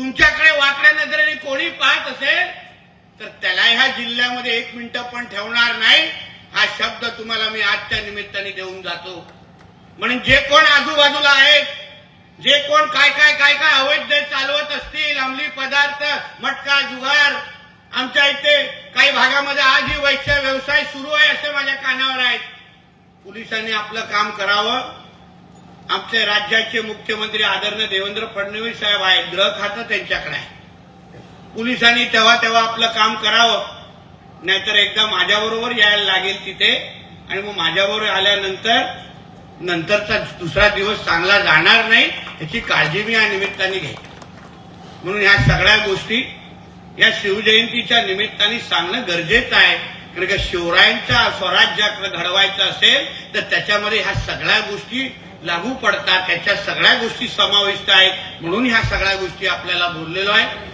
तुमच्याकडे वाकड्या नजरेने कोणी पाहत असेल तर त्याला ह्या जिल्ह्यामध्ये एक मिनिटं पण ठेवणार नाही. हा शब्द तुम्हाला मी आजच्या निमित्ताने देऊन जातो. म्हणून जे कोण आजूबाजूला आहेत जे कोण काय काय काय काय अवैध चालवत असतील अंमली पदार्थ मटका जुगार आमच्या इथे काही भागामध्ये आजही वैश्य व्यवसाय सुरू आहे असे माझ्या कानावर आहेत. पोलिसांनी आपलं काम करावं. आमचे राज्याचे मुख्यमंत्री आदरणीय देवेंद्र फडणवीस साहेब आहेत गृह खातं त्यांच्याकडे आहे पोलिसांनी तेव्हा तेव्हा आपलं काम करावं नाहीतर एकदा माझ्याबरोबर यायला लागेल तिथे आणि मग माझ्याबरोबर आल्यानंतर नंतरचा दुसरा दिवस चांगला जाणार नाही याची काळजी मी या निमित्ताने घेईन. म्हणून ह्या सगळ्या गोष्टी या शिवजयंतीच्या निमित्ताने सांगणं गरजेचं आहे. कारण का शिवरायांच्या स्वराज्याकडे घडवायचं असेल तर त्याच्यामध्ये ह्या सगळ्या गोष्टी लागू पडतात. त्याच्या सगळ्या गोष्टी समाविष्ट आहेत. म्हणून ह्या सगळ्या गोष्टी आपल्याला बोललेलो आहे.